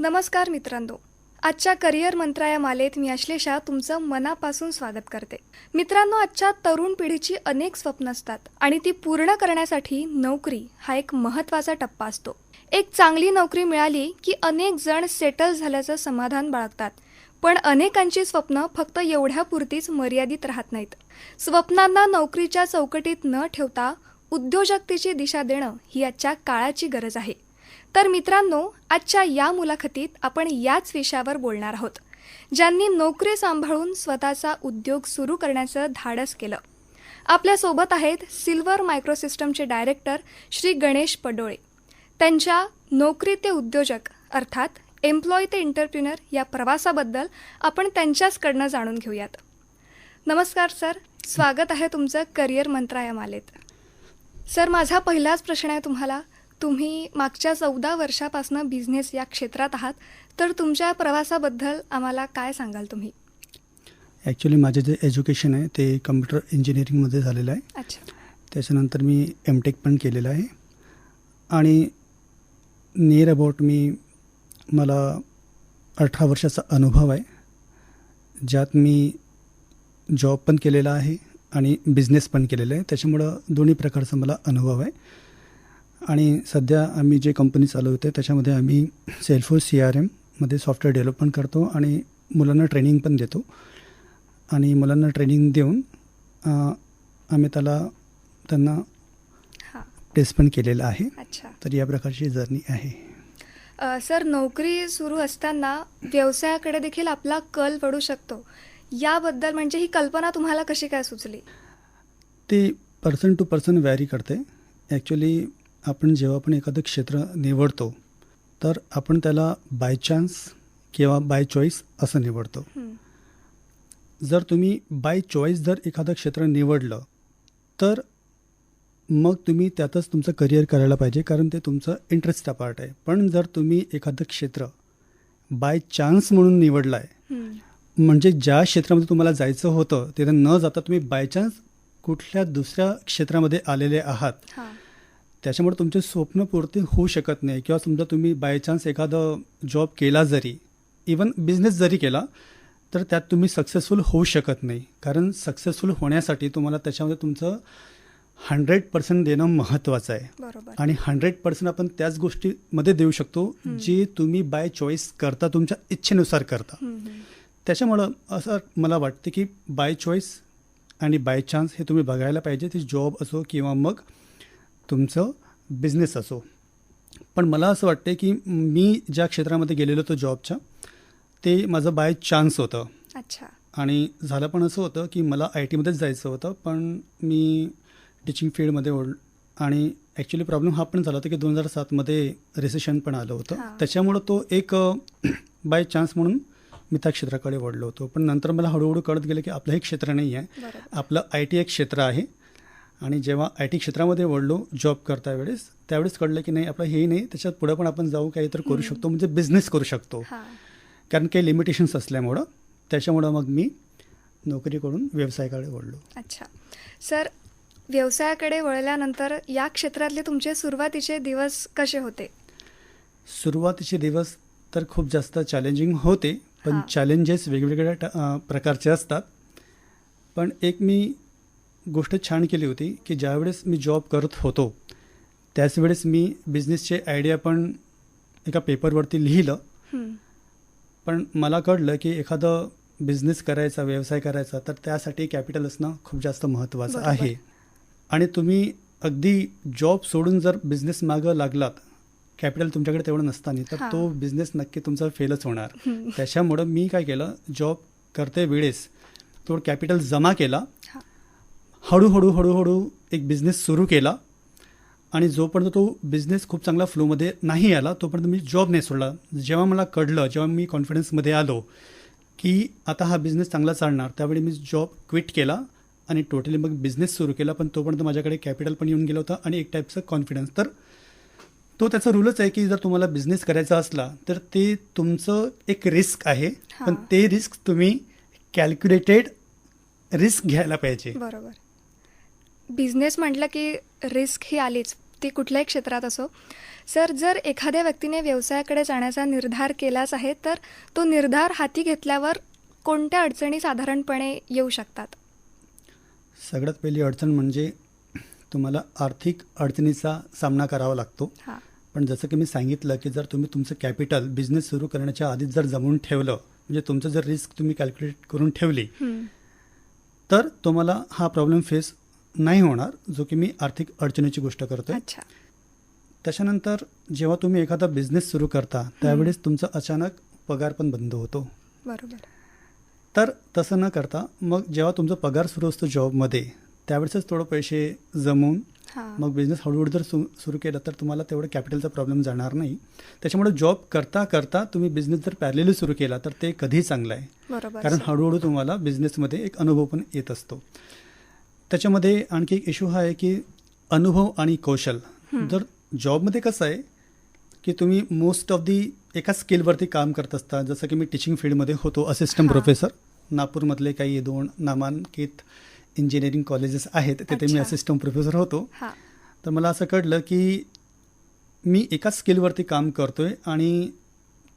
नमस्कार मित्रांनो. आजच्या करिअर मंत्रा या मालेत मी अश्लेषा तुमचं मनापासून स्वागत करते. मित्रांनो आजच्या तरुण पिढीची अनेक स्वप्न असतात आणि ती पूर्ण करण्यासाठी नोकरी हा एक महत्त्वाचा टप्पा असतो. एक चांगली नोकरी मिळाली की अनेक जण सेटल झाल्याचं समाधान बाळगतात. पण अनेकांची स्वप्न फक्त एवढ्यापुरतीच मर्यादित राहत नाहीत. स्वप्नांना नोकरीच्या चौकटीत न ठेवता उद्योजकतेची दिशा देणं ही आजच्या काळाची गरज आहे. तर मित्रांनो आजच्या या मुलाखतीत आपण याच विषयावर बोलणार आहोत ज्यांनी नोकरी सांभाळून स्वतःचा उद्योग सुरू करण्याचं धाडस केलं. आपल्यासोबत आहेत सिल्वर मायक्रोसिस्टमचे डायरेक्टर श्री गणेश पडोळे. त्यांच्या नोकरी ते उद्योजक अर्थात एम्प्लॉय ते इंटरप्रिनर या प्रवासाबद्दल आपण त्यांच्याचकडनं जाणून घेऊयात. नमस्कार सर स्वागत आहे तुमचं करिअर मंत्रा या मालेत सर माझा पहिलाच प्रश्न आहे तुम्हाला तुम्ही मागच्या चौदा वर्षापासून बिझनेस या क्षेत्रात आहात तर तुमच्या प्रवासाबद्दल आम्हाला काय सांगाल तुम्ही? ॲक्च्युली माझे जे एज्युकेशन आहे ते कम्प्युटर इंजिनिअरिंगमध्ये झालेलं आहे. अच्छा. त्याच्यानंतर मी एम टेक पण केलेलं आहे. आणि नियर अबाउट मी मला अठरा वर्षाचा अनुभव आहे ज्यात मी जॉब पण केलेला आहे आणि बिझनेस पण केलेला आहे. त्याच्यामुळं दोन्ही प्रकारचा मला अनुभव आहे. आणि सध्या आम्ही जे कंपनी चालवते त्याच्यामध्ये आम्ही सेल्फोर्स सी आर एममध्ये सॉफ्टवेअर डेव्हलपमेंट करतो आणि मुलांना ट्रेनिंग पण देतो. आणि मुलांना ट्रेनिंग देऊन आम्ही त्याला त्यांना हां. टेस्ट पण केलेलं आहे. अच्छा. तर या प्रकारची जर्नी आहे. सर नोकरी सुरू असताना व्यवसायाकडे देखील आपला कल पडू शकतो. याबद्दल म्हणजे ही कल्पना तुम्हाला कशी काय सुचली? ते पर्सन टू पर्सन व्हॅरी करते. ॲक्च्युली आपण जेव्हा पण एखादं क्षेत्र निवडतो तर आपण त्याला बाय चान्स किंवा बाय चॉईस असं निवडतो. जर तुम्ही बाय चॉईस जर एखादं क्षेत्र निवडलं तर मग तुम्ही त्यातच तुमचं करिअर करायला पाहिजे कारण ते तुमचं इंटरेस्टचा पार्ट आहे. पण जर तुम्ही एखादं क्षेत्र बाय चान्स म्हणून निवडलं आहे म्हणजे ज्या क्षेत्रामध्ये तुम्हाला जायचं होतं तिथे न जाता तुम्ही बाय चान्स कुठल्या दुसऱ्या क्षेत्रामध्ये आलेले आहात. हां. त्याच्यामुळे तुमचे स्वप्न पूर्ती होऊ शकत नाही. किंवा समजा तुम्ही बाय चान्स एखादं जॉब केला जरी इवन बिझनेस जरी केला तर त्यात तुम्ही सक्सेसफुल होऊ शकत नाही. कारण सक्सेसफुल होण्यासाठी तुम्हाला त्याच्यामध्ये तुमचं हंड्रेड पर्सेंट देणं महत्त्वाचं आहे. आणि हंड्रेड पर्सेंट आपण त्याच गोष्टीमध्ये देऊ शकतो. जे तुम्ही बाय चॉईस करता तुमच्या इच्छेनुसार करता. त्याच्यामुळं असं मला वाटते की बाय चॉईस आणि बाय चान्स हे तुम्ही बघायला पाहिजे ते जॉब असो किंवा मग तुमचं बिझनेस असो. पण मला असं वाटते की मी ज्या क्षेत्रामध्ये गेलेलो होतो जॉबच्या ते माझं बाय चान्स होतं. अच्छा. आणि झालं पण असं होतं की मला आय टीमध्येच जायचं होतं पण मी टीचिंग फील्डमध्ये ओढ आणि ॲक्च्युली प्रॉब्लेम हा पण झाला होता की दोन हजार सातमध्ये रिसेशन पण आलं होतं. त्याच्यामुळं तो एक बाय चान्स म्हणून मी त्या क्षेत्राकडे वळलो होतो. पण नंतर मला हळूहळू कळत गेलं की आपलं हे क्षेत्र नाही आहे आपलं आय टी एक क्षेत्र आहे. आणि जेव्हा आय टी क्षेत्रामध्ये वळलो जॉब करता वेळेस त्यावेळेस कळलं की नाही आपलं हे नाही त्याच्यात पुढं पण आपण जाऊ काही तर करू. शकतो म्हणजे बिझनेस करू शकतो. कारण काही लिमिटेशन्स असल्यामुळं त्याच्यामुळं मग मी नोकरीकडून व्यवसायाकडे वळलो. अच्छा. सर व्यवसायाकडे वळल्यानंतर या क्षेत्रातले तुमचे सुरुवातीचे दिवस कसे होते? सुरुवातीचे दिवस तर खूप जास्त चॅलेंजिंग होते पण. चॅलेंजेस वेगवेगळ्या प्रकारचे असतात. पण एक मी गोष्ट छान केली होती की ज्यावेळेस मी जॉब करत होतो त्याच वेळेस मी बिझनेसचे आयडिया पण एका पेपरवरती लिहिलं पण मला कळलं की एखादं बिझनेस करायचा व्यवसाय करायचा तर त्यासाठी कॅपिटल असणं खूप जास्त महत्त्वाचं. आहे आणि तुम्ही अगदी जॉब सोडून जर बिझनेस मागं लागलात कॅपिटल तुमच्याकडे तेवढं नसताना तर. तो बिझनेस नक्की तुमचा फेलच होणार. त्याच्यामुळं मी काय केलं जॉब करते वेळेस तो कॅपिटल जमा केला. हळूहळू हळूहळू एक बिझनेस सुरू केला. आणि जोपर्यंत तो बिझनेस खूप चांगला फ्लोमध्ये नाही आला तोपर्यंत मी जॉब नाही सोडला. जेव्हा मला कळलं जेव्हा मी कॉन्फिडन्समध्ये आलो की आता हा बिझनेस चांगला चालणार त्यावेळी मी जॉब क्विट केला आणि टोटली मग बिझनेस सुरू केला. पण तोपर्यंत माझ्याकडे कॅपिटल पण येऊन गेलं होतं आणि एक टाईपचं कॉन्फिडन्स तर तो त्याचा रूलच आहे की जर तुम्हाला बिझनेस करायचा असला तर ते तुमचं एक रिस्क आहे. पण. ते रिस्क तुम्ही कॅल्क्युलेटेड रिस्क घ्यायला पाहिजे. बरोबर. बिझनेस म्हटलं की रिस्क ही आलीच. ती कुठल्याही क्षेत्रात असो. सर जर एखाद्या व्यक्तीने व्यवसायाकडे जाण्याचा निर्धार केलाच आहे तर तो निर्धार हाती घेतल्यावर कोणत्या अडचणी साधारणपणे येऊ शकतात? सगळ्यात पहिली अडचण म्हणजे तुम्हाला आर्थिक अडचणीचा सामना करावा लागतो. पण जसं की मी सांगितलं की जर तुम्ही तुमचं कॅपिटल बिझनेस सुरू करण्याच्या आधीच जर जमवून ठेवलं म्हणजे तुमचं जर रिस्क तुम्ही कॅल्क्युलेट करून ठेवली. तर तुम्हाला हा प्रॉब्लेम फेस नाही होणार जो की मी आर्थिक अडचणीची गोष्ट करतोय. अच्छा. त्याच्यानंतर जेव्हा तुम्ही एखादा बिझनेस सुरू करता त्यावेळेस तुमचा अचानक पगार पण बंद होतो. बरोबर. तर तसं न करता मग जेव्हा तुमचा पगार सुरू असतो जॉबमध्ये त्यावेळेसच थोडं पैसे जमवून मग बिझनेस हळूहळू जर सुरू केला तर तुम्हाला तेवढं कॅपिटलचा प्रॉब्लेम जाणार नाही. त्याच्यामुळे जॉब करता करता तुम्ही बिझनेस जर पॅरलेली सुरू केला तर ते कधीही चांगलं आहे. कारण. हळूहळू तुम्हाला बिझनेसमध्ये एक अनुभव पण येत असतो. त्याच्यामध्ये आणखी एक इश्यू हा आहे की अनुभव आणि कौशल. जर जॉबमध्ये कसं आहे की तुम्ही मोस्ट ऑफ दी एका स्किलवरती काम करत असता जसं की मी टीचिंग फील्डमध्ये होतो असिस्टंट. प्रोफेसर नागपूरमधले काही दोन नामांकित इंजिनिअरिंग कॉलेजेस आहेत तिथे मी. असिस्टंट प्रोफेसर होतो. हां. तर मला असं कळलं की मी एका स्किलवरती काम करतो आहे आणि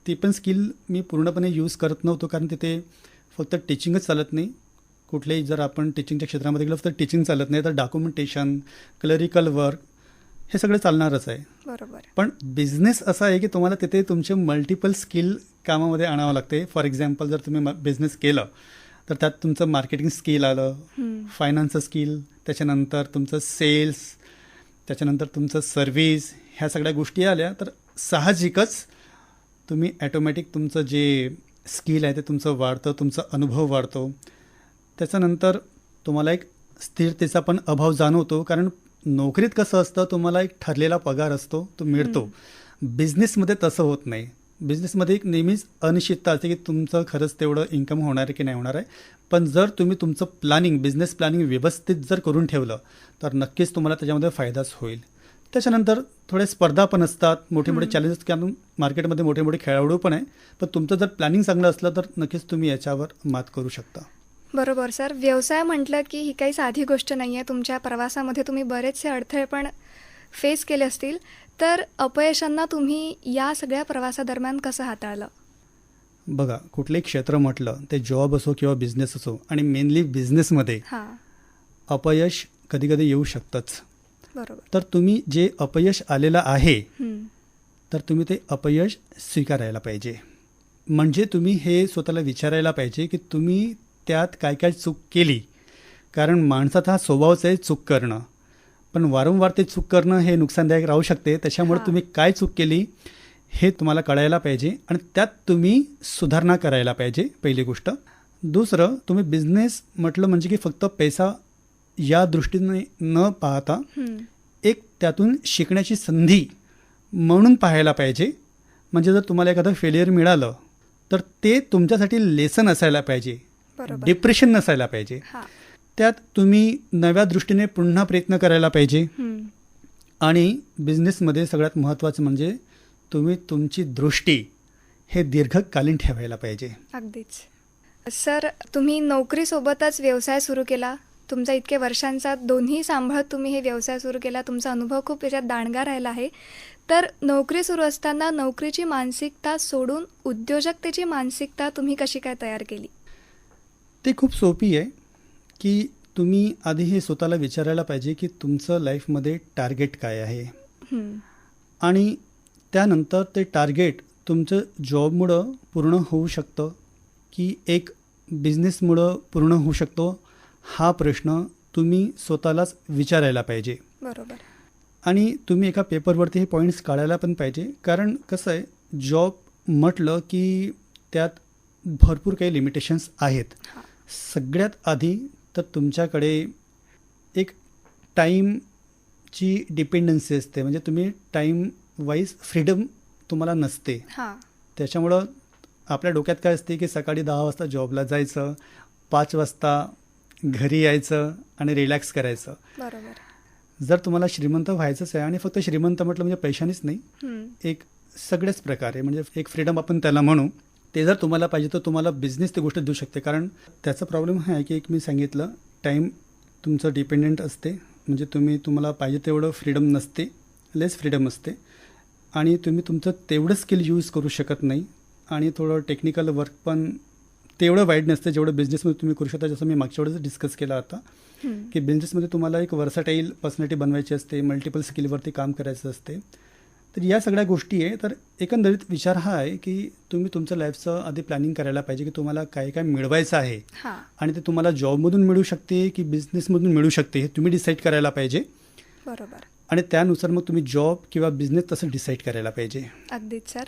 ती पण स्किल मी पूर्णपणे यूज करत नव्हतो कारण तिथे फक्त टीचिंगच चालत नाही. कुठलेही जर आपण टीचिंगच्या क्षेत्रामध्ये गेलो तर टीचिंग चालत नाही. तर डॉक्युमेंटेशन क्लरिकल वर्क हे सगळं चालणारच आहे. बरोबर पण बिझनेस असा आहे की तुम्हाला तिथे तुमचे मल्टिपल स्किल कामामध्ये आणावं लागते. फॉर एक्झाम्पल जर तुम्ही बिझनेस केलं तर त्यात तुमचं मार्केटिंग स्किल आलं. फायनान्सचं स्किल त्याच्यानंतर तुमचं सेल्स त्याच्यानंतर तुमचं सर्व्हिस ह्या सगळ्या गोष्टी आल्या तर साहजिकच तुम्ही ॲटोमॅटिक तुमचं जे स्किल आहे ते तुमचं वाढतं तुमचा अनुभव वाढतो. त्याच्यानंतर तुम्हाला एक स्थिरतेचा पण अभाव जाणवतो कारण नोकरीत कसं असतं तुम्हाला एक ठरलेला पगार असतो तो मिळतो. बिझनेसमध्ये तसं होत नाही. बिझनेसमध्ये एक नेहमीच अनिश्चितता असते की तुमचं खरंच तेवढं इन्कम होणार आहे की नाही होणार आहे. पण जर तुम्ही तुमचं प्लॅनिंग बिझनेस प्लॅनिंग व्यवस्थित जर करून ठेवलं तर नक्कीच तुम्हाला त्याच्यामध्ये फायदाच होईल. त्याच्यानंतर थोडे स्पर्धा पण असतात मोठे मोठे चॅलेंजेस कारण मार्केटमध्ये मोठे मोठे खेळाडू पण आहे. पण तुमचं जर प्लॅनिंग चांगलं असलं तर नक्कीच तुम्ही याच्यावर मात करू शकता. बरोबर सर. व्यवसाय म्हटलं की ही काही साधी गोष्ट नाही आहे तुमच्या प्रवासामध्ये तुम्ही बरेचसे अडथळे पण फेस केले असतील. तर अपयशांना तुम्ही या सगळ्या प्रवासादरम्यान कसं हाताळलं? बघा कुठलंही क्षेत्र म्हटलं ते जॉब असो किंवा बिझनेस असो आणि मेनली बिझनेसमध्ये हां. अपयश कधी कधी येऊ शकतंच. बरोबर. तर तुम्ही जे अपयश आलेलं आहे. तर तुम्ही ते अपयश स्वीकारायला पाहिजे. म्हणजे तुम्ही हे स्वतःला विचारायला पाहिजे की तुम्ही त्यात काय काय चूक केली? कारण माणसाचा हा स्वभावच आहे चूक करणं. पण वारंवार ते चूक करणं हे नुकसानदायक राहू शकते. त्याच्यामुळे. तुम्ही काय चूक केली हे तुम्हाला कळायला पाहिजे आणि त्यात तुम्ही सुधारणा करायला पाहिजे पहिली गोष्ट. दुसरं तुम्ही बिझनेस म्हटलं म्हणजे की फक्त पैसा या दृष्टीने न पाहता. एक त्यातून शिकण्याची संधी म्हणून पाहायला पाहिजे. म्हणजे जर तुम्हाला एखादं फेलियर मिळालं तर ते तुमच्यासाठी लेसन असायला पाहिजे. डिप्रेशन नसायला पाहिजे. त्यात तुम्ही नव्या दृष्टीने पुन्हा प्रयत्न करायला पाहिजे. आणि बिझनेसमध्ये सगळ्यात महत्त्वाचं म्हणजे तुम्ही तुमची दृष्टी हे दीर्घकालीन ठेवायला पाहिजे. अगदीच. सर तुम्ही नोकरीसोबतच व्यवसाय सुरू केला? तुमचा इतके वर्षांचा दोन्ही सांभाळत तुम्ही हे व्यवसाय सुरू केला तुमचा अनुभव खूप याच्यात दांडगा राहिला आहे. तर नोकरी सुरू असताना नोकरीची मानसिकता सोडून उद्योजकतेची मानसिकता तुम्ही कशी काय तयार केली? ते खूप सोपी आहे की तुम्ही आधी हे स्वतःला विचारायला पाहिजे की तुमचं लाईफमध्ये टार्गेट काय आहे. आणि त्यानंतर ते टार्गेट तुमचं जॉबमुळं पूर्ण होऊ शकतं की एक बिझनेसमुळं पूर्ण होऊ शकतो हा प्रश्न तुम्ही स्वतःलाच विचारायला पाहिजे. बरोबर. आणि तुम्ही एका पेपरवरती हे पॉईंट्स काढायला पण पाहिजे. कारण कसं आहे जॉब म्हटलं की त्यात भरपूर काही लिमिटेशन्स आहेत. सगळ्यात आधी तर तुमच्याकडे एक टाईमची डिपेंडन्सी असते. म्हणजे तुम्ही टाईम वाईज फ्रीडम तुम्हाला नसते. हां. त्याच्यामुळं आपल्या डोक्यात काय असते की सकाळी दहा वाजता जॉबला जायचं पाच वाजता घरी यायचं आणि रिलॅक्स करायचं. बरोबर. जर तुम्हाला श्रीमंत व्हायचंच आहे आणि फक्त श्रीमंत म्हटलं म्हणजे पैशानेच नाही. एक सगळ्याच प्रकारे म्हणजे एक फ्रीडम आपण त्याला म्हणू. ते जर तुम्हाला पाहिजे तर तुम्हाला बिझनेस ती गोष्ट देऊ शकते. कारण त्याचा प्रॉब्लेम हा आहे की एक मी सांगितलं टाईम तुमचं डिपेंडेंट असते. म्हणजे तुम्ही तुम्हाला पाहिजे तेवढं फ्रीडम नसते. लेस फ्रीडम असते. आणि तुम्ही तुमचं तेवढं स्किल यूज करू शकत नाही. आणि थोडं टेक्निकल वर्क पण तेवढं वाईट नसतं जेवढं बिझनेसमध्ये तुम्ही करू शकता. जसं मी मागच्या वेळेस डिस्कस केला होता. की बिझनेसमध्ये तुम्हाला एक वर्सटाईल पर्सनॅलिटी बनवायची असते मल्टिपल स्किलवरती काम करायचं असते. तर या सगळ्या गोष्टी आहे. तर एकंदरीत विचार हा आहे की तुम्ही तुमचं लाईफचं आधी प्लॅनिंग करायला पाहिजे की तुम्हाला काय काय मिळवायचं आहे. हां. आणि ते तुम्हाला जॉबमधून मिळू शकते की बिझनेसमधून मिळू शकते हे तुम्ही डिसाईड करायला पाहिजे. बरोबर. आणि त्यानुसार मग तुम्ही जॉब किंवा बिझनेस तसं डिसाईड करायला पाहिजे. अगदीच सर.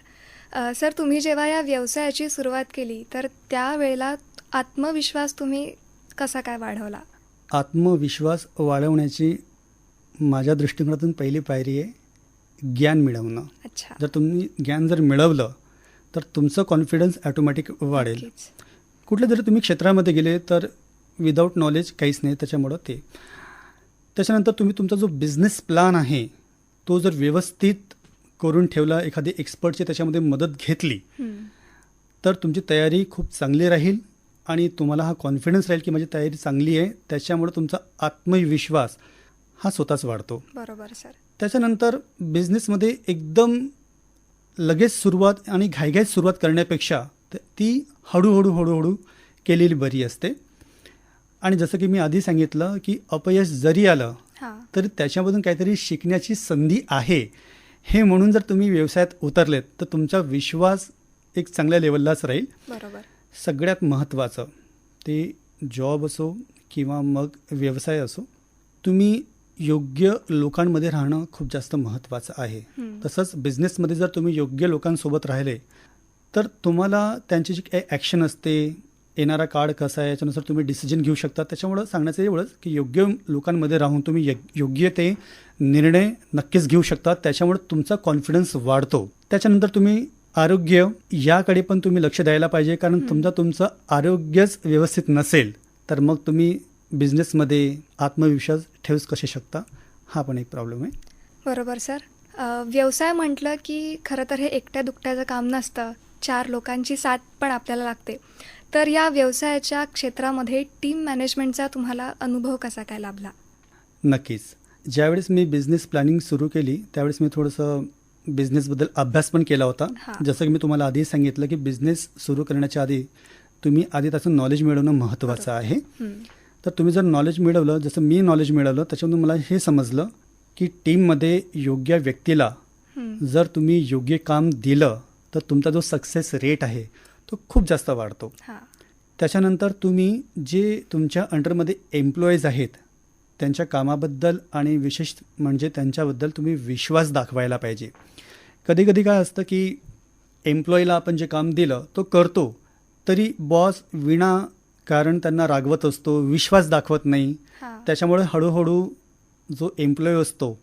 सर तुम्ही जेव्हा या व्यवसायाची सुरुवात केली तर त्यावेळेला आत्मविश्वास तुम्ही कसा काय वाढवला? आत्मविश्वास वाढवण्याची माझ्या दृष्टिकोनातून पहिली पायरी आहे. ज्ञान मिळवणं. अच्छा. जर तुम्ही ज्ञान जर मिळवलं तर तुमचं कॉन्फिडन्स ॲटोमॅटिक वाढेल. कुठल्या जरी तुम्ही क्षेत्रामध्ये गेले तर विदाऊट नॉलेज काहीच नाही त्याच्यामुळं ते. त्याच्यानंतर तुम्ही तुमचा जो बिझनेस प्लॅन आहे तो जर व्यवस्थित करून ठेवला एखादी एक्सपर्टची त्याच्यामध्ये मदत घेतली. तर तुमची तयारी खूप चांगली राहील आणि तुम्हाला हा कॉन्फिडन्स राहील की माझी तयारी चांगली आहे त्याच्यामुळे तुमचा आत्मविश्वास हा स्वतःच वाढतो. बरोबर सर. त्याच्यानंतर बिझनेसमध्ये एकदम लगेच सुरुवात आणि घाईघाईत सुरुवात करण्यापेक्षा त- ती हळूहळू हळूहळू केलेली बरी असते. आणि जसं की मी आधी सांगितलं की अपयश जरी आलं तरी त्याच्यामधून काहीतरी शिकण्याची संधी आहे. हे म्हणून जर तुम्ही व्यवसायात उतरलेत तर तुमचा विश्वास एक चांगल्या लेवललाच राहील. बरोबर. सगळ्यात महत्त्वाचं ते जॉब असो किंवा मग व्यवसाय असो तुम्ही योग्य लोकांमध्ये राहणं खूप जास्त महत्त्वाचं आहे. तसंच बिझनेसमध्ये जर तुम्ही योग्य लोकांसोबत राहिले तर तुम्हाला त्यांची जी काही ॲक्शन असते येणारा काळ कसा आहे याच्यानुसार तुम्ही डिसिजन घेऊ शकता त्याच्यामुळं सांगण्याचं एवढंच की योग्य लोकांमध्ये राहून तुम्ही य- योग्य ते निर्णय नक्कीच घेऊ शकता त्याच्यामुळे तुमचा कॉन्फिडन्स वाढतो त्याच्यानंतर तुम्ही आरोग्य याकडे पण तुम्ही लक्ष द्यायला पाहिजे कारण. तुमचा तुमचं आरोग्यच व्यवस्थित नसेल तर मग तुम्ही बिझनेसमध्ये आत्मविश्वास ठेवूच कसे शकता? हा पण एक प्रॉब्लेम आहे. बरोबर सर. व्यवसाय म्हटलं की खरं तर हे एकट्या दुकट्याचं काम नसतं. चार लोकांची साथ पण आपल्याला लागते. तर या व्यवसायाच्या क्षेत्रामध्ये टीम मॅनेजमेंटचा तुम्हाला अनुभव कसा काय लाभला? नक्कीच. ज्यावेळेस मी बिझनेस प्लॅनिंग सुरू केली त्यावेळेस मी थोडंसं बिझनेसबद्दल अभ्यास पण केला होता. जसं की मी तुम्हाला आधी सांगितलं की बिझनेस सुरू करण्याच्या आधी तुम्ही आधी त्याचं नॉलेज मिळवणं महत्त्वाचं आहे. तर तुम्ही जर नॉलेज मिळवलं जसं मी नॉलेज मिळवलं त्याच्यामधून मला हे समजलं की टीममध्ये योग्य व्यक्तीला. जर तुम्ही योग्य काम दिलं तर तुमचा जो सक्सेस रेट आहे तो खूप जास्त वाढतो. त्याच्यानंतर तुम्ही जे तुमच्या अंडरमध्ये एम्प्लॉईज आहेत त्यांच्या कामाबद्दल आणि विशेष म्हणजे त्यांच्याबद्दल तुम्ही विश्वास दाखवायला पाहिजे. कधी कधी काय असतं की एम्प्लॉईला आपण जे काम दिलं तो करतो तरी बॉस विना कारण त्यांना रागवत असतो विश्वास दाखवत नाही. त्याच्यामुळे हळूहळू जो एम्प्लॉई असतो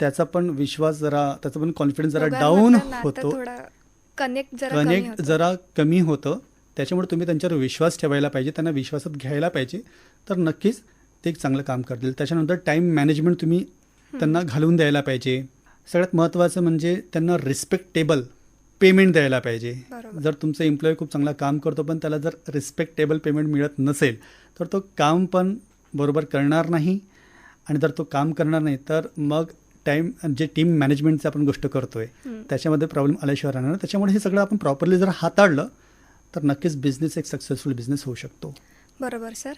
त्याचा पण विश्वास जरा त्याचा पण कॉन्फिडन्स जरा डाऊन होतो. कनेक्ट जरा कमी कनेक्ट होतं. जरा कमी होतं. त्याच्यामुळे तुम्ही त्यांच्यावर विश्वास ठेवायला पाहिजे त्यांना विश्वासात घ्यायला पाहिजे. तर नक्कीच ते एक चांगलं काम करतील. त्याच्यानंतर टाईम मॅनेजमेंट तुम्ही त्यांना घालून द्यायला पाहिजे. सगळ्यात महत्त्वाचं म्हणजे त्यांना रिस्पेक्टेबल पेमेंट द्यायला पाहिजे. जर तुमचा एम्प्लॉई खूप चांगला काम करतो पण त्याला जर रिस्पेक्टेबल पेमेंट मिळत नसेल तर तो काम पण बरोबर करणार नाही आणि जर तो काम करणार नाही तर मग टाईम जे टीम मॅनेजमेंटची आपण गोष्ट करतोय. त्याच्यामध्ये प्रॉब्लेम आल्याशिवाय राहणार. त्याच्यामुळे हे सगळं आपण प्रॉपरली जर हाताळलं तर नक्कीच बिझनेस एक सक्सेसफुल बिझनेस होऊ शकतो बरोबर सर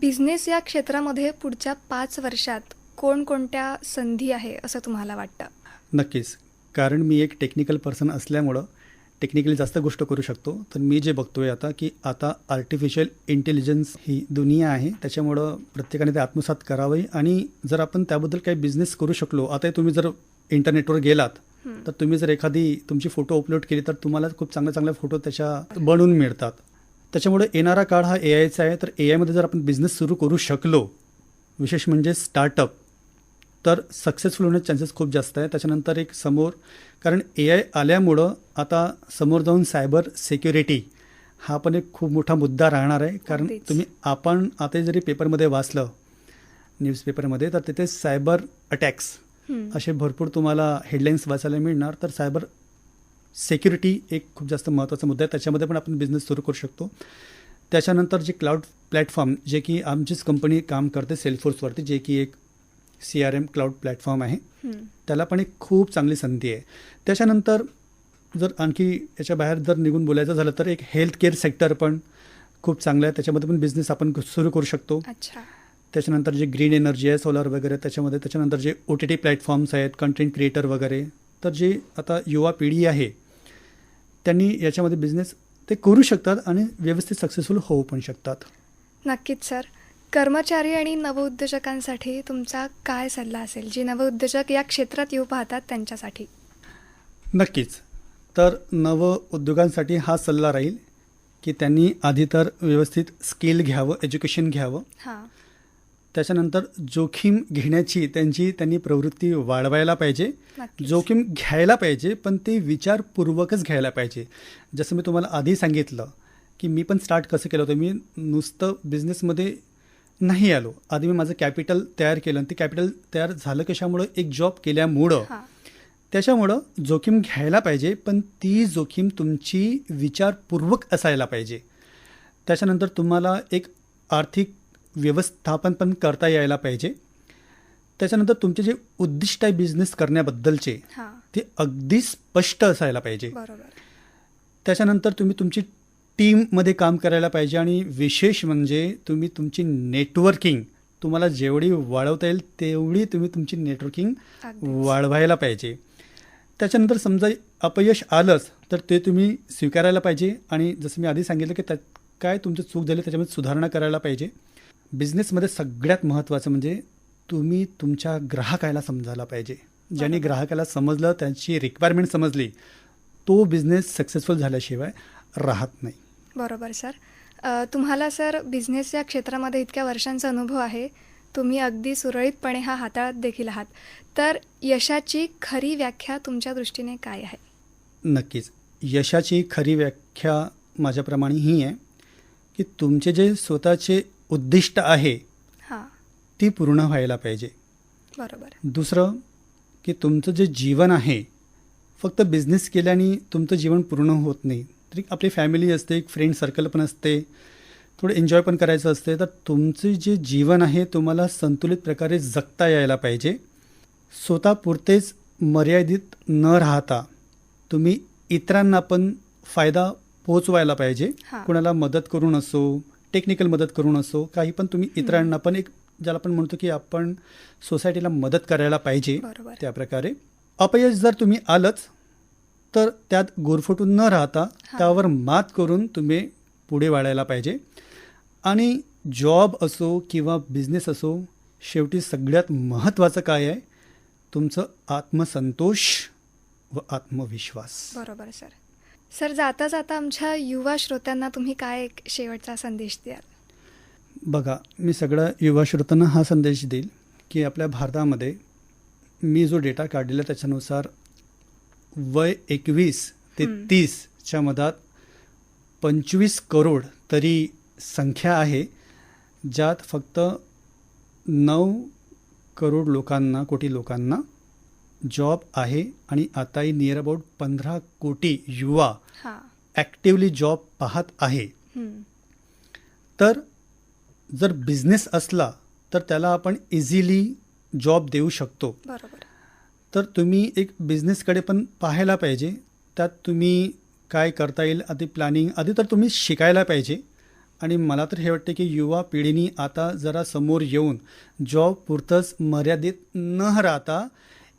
बिझनेस या क्षेत्रामध्ये पुढच्या पाच वर्षात कोणकोणत्या संधी आहे असं तुम्हाला वाटतं नक्कीच कारण मी एक टेक्निकल पर्सन असल्यामुळं टेक्निकली जास्त गोष्ट करू शकतो. तर मी जे बघतोय आता की आता आर्टिफिशियल इंटेलिजन्स ही दुनिया आहे. त्याच्यामुळं प्रत्येकाने ते आत्मसात करावे आणि जर आपण त्याबद्दल काही बिझनेस करू शकलो आता तुम्ही जर इंटरनेटवर गेलात. तर तुम्ही जर एखादी तुमची फोटो अपलोड केली तर तुम्हाला खूप चांगल्या चांगल्या फोटो त्याच्या बनवून मिळतात. त्याच्यामुळे येणारा काळ हा ए आयचा आहे. तर ए आयमध्ये जर आपण बिझनेस सुरू करू शकलो विशेष म्हणजे स्टार्टअप तर सक्सेसफुल होण्याचे चान्सेस खूप जास्त आहे त्याच्यानंतर एक समोर कारण ए आय आल्यामुळं आता समोर जाऊन सायबर सिक्युरिटी हा पण एक खूप मोठा मुद्दा राहणार आहे. कारण. तुम्ही आपण आता जरी पेपरमध्ये वाचलं न्यूजपेपरमध्ये तर तिथे सायबर अटॅक्स. असे भरपूर तुम्हाला हेडलाईन्स वाचायला मिळणार. तर सायबर सेक्युरिटी एक खूप जास्त महत्त्वाचा मुद्दा आहे. त्याच्यामध्ये पण आपण बिझनेस सुरू करू शकतो. त्याच्यानंतर जे क्लाउड प्लॅटफॉर्म जे की आमचीच कंपनी काम करते सेल्फोर्सवरती जे की एक C R M cloud platform आहे. त्याला पण एक खूप चांगली संधी आहे. त्याच्यानंतर जर आणखी याच्या बाहेर जर निघून बोलायचं झालं तर एक हेल्थ केअर सेक्टर पण खूप चांगलं आहे. त्याच्यामध्ये पण बिझनेस आपण सुरू करू शकतो. त्याच्यानंतर जे ग्रीन एनर्जी आहे सोलार वगैरे त्याच्यामध्ये त्याच्यानंतर जे ओ टी टी प्लॅटफॉर्म्स आहेत कंटेंट क्रिएटर वगैरे तर जे आता युवा पिढी आहे त्यांनी याच्यामध्ये बिझनेस ते करू शकतात आणि व्यवस्थित सक्सेसफुल होऊ पण शकतात. नक्कीच सर कर्मचारी आणि नवउद्योजकांसाठी तुमचा काय सल्ला असेल? जे नवउद्योजक या क्षेत्रात येऊ पाहतात त्यांच्यासाठी. नक्कीच. तर नव उद्योगांसाठी हा सल्ला राहील की त्यांनी आधी तर व्यवस्थित स्किल घ्यावं एज्युकेशन घ्यावं. हां. त्याच्यानंतर जोखीम घेण्याची त्यांची त्यांनी प्रवृत्ती वाढवायला पाहिजे. जोखीम घ्यायला पाहिजे पण ते विचारपूर्वकच घ्यायला पाहिजे. जसं मी तुम्हाला आधी सांगितलं की मी पण स्टार्ट कसं केलं होतं? मी नुसतं बिझनेसमध्ये नाही आलो. आधी मी माझं कॅपिटल तयार केलं आणि ते कॅपिटल तयार झालं कशामुळं? एक जॉब केल्यामुळं. त्याच्यामुळं जोखीम घ्यायला पाहिजे पण ती जोखीम तुमची विचारपूर्वक असायला पाहिजे. त्याच्यानंतर तुम्हाला एक आर्थिक व्यवस्थापन पण करता यायला पाहिजे. त्याच्यानंतर तुमचे जे उद्दिष्ट आहे बिझनेस करण्याबद्दलचे ते अगदी स्पष्ट असायला पाहिजे. त्याच्यानंतर तुम्ही तुमची टीममध्ये काम करायला पाहिजे आणि विशेष म्हणजे तुम्ही तुमची नेटवर्किंग तुम्हाला जेवढी वाढवता येईल तेवढी तुम्ही तुमची नेटवर्किंग. वाढवायला पाहिजे त्याच्यानंतर समजा अपयश आलंच तर ते तुम्ही स्वीकारायला पाहिजे आणि जसं मी आधी सांगितलं की त्यात काय तुमचं चूक झाली त्याच्यामध्ये सुधारणा करायला पाहिजे बिझनेसमध्ये सगळ्यात महत्त्वाचं म्हणजे तुम्ही तुमच्या ग्राहकाला समजायला पाहिजे ज्यांनी. ग्राहकाला समजलं त्यांची रिक्वायरमेंट समजली तो बिझनेस सक्सेसफुल झाल्याशिवाय राहत नाही बरोबर सर. तुम्हाला सर बिझनेस या क्षेत्रामध्ये इतक्या वर्षांचा अनुभव आहे. तुम्ही अगदी सुरळीतपणे हा हाताळत देखील आहात. तर यशाची खरी व्याख्या तुमच्या दृष्टीने काय आहे? नक्कीच. यशाची खरी व्याख्या माझ्याप्रमाणे ही आहे की तुमचे जे स्वतःचे उद्दिष्ट आहे हां. ती पूर्ण व्हायला पाहिजे. बरोबर. दुसरं की तुमचं जे जीवन आहे फक्त बिझनेस केल्याने तुमचं जीवन पूर्ण होत नाही. तरी आपली फॅमिली असते एक फ्रेंड सर्कल पण असते थोडं एन्जॉय पण करायचं असते तर तुमचं जे जीवन आहे तुम्हाला संतुलित प्रकारे जगता यायला पाहिजे. स्वतःपुरतेच मर्यादित न राहता तुम्ही इतरांना पण फायदा पोचवायला पाहिजे. कुणाला मदत करून असो टेक्निकल मदत करून असो काही पण तुम्ही इतरांना पण एक ज्याला आपण म्हणतो की आपण सोसायटीला मदत करायला पाहिजे. त्या प्रकारे अपयश जर तुम्ही आलंच तर त्यात गोरफटून न राहता. त्यावर मात करून तुम्ही पुढे वाढायला पाहिजे. आणि जॉब असो किंवा बिझनेस असो शेवटी सगळ्यात महत्त्वाचं काय आहे? तुमचं आत्मसंतोष व आत्मविश्वास. बरोबर सर. सर जाता जाता आमच्या युवा श्रोत्यांना तुम्ही काय एक शेवटचा संदेश द्याल? बघा मी सगळ्या युवा श्रोतांना हा संदेश देईल की आपल्या भारतामध्ये मी जो डेटा काढलेला त्याच्यानुसार वय एकवीस ते. तीसच्या मधात पंचवीस करोड तरी संख्या आहे ज्यात फक्त नऊ करोड लोकांना कोटी लोकांना जॉब आहे आणि आताही नियर अबाउट पंधरा कोटी युवा ॲक्टिवली जॉब पाहत आहे. तर जर बिझनेस असला तर त्याला आपण इझिली जॉब देऊ शकतो बरोबर तर तुम्ही एक बिझनेसकडे पण पाहायला पाहिजे. त्यात तुम्ही काय करता येईल आधी प्लॅनिंग आधी तर तुम्ही शिकायला पाहिजे. आणि मला तर हे वाटते की युवा पिढीनी आता जरा समोर येऊन जॉब पुरतंच मर्यादित न राहता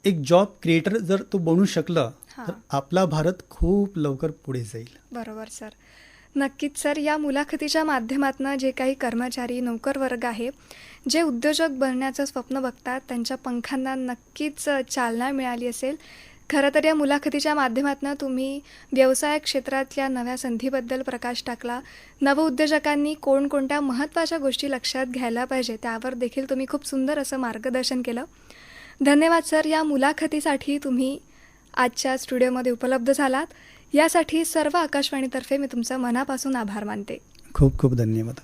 एक जॉब क्रिएटर जर तो बनू शकलं. तर आपला भारत खूप लवकर पुढे जाईल. बरोबर सर. नक्कीच सर. या मुलाखतीच्या माध्यमातून जे काही कर्मचारी नोकर वर्ग आहे जे उद्योजक बनण्याचं स्वप्न बघतात त्यांच्या पंखांना नक्कीच चालना मिळाली असेल. खरं तर या मुलाखतीच्या माध्यमातून तुम्ही व्यवसाय क्षेत्रातल्या नव्या संधीबद्दल प्रकाश टाकला. नवउद्योजकांनी कोणकोणत्या महत्त्वाच्या गोष्टी लक्षात घ्यायला पाहिजे त्यावर देखील तुम्ही खूप सुंदर असं मार्गदर्शन केलं. धन्यवाद सर. या मुलाखतीसाठी तुम्ही आजच्या स्टुडिओमध्ये उपलब्ध झालात. यासाठी सर्व आकाशवाणीतर्फे मी तुमचं मनापासून आभार मानते. खूप खूप धन्यवाद.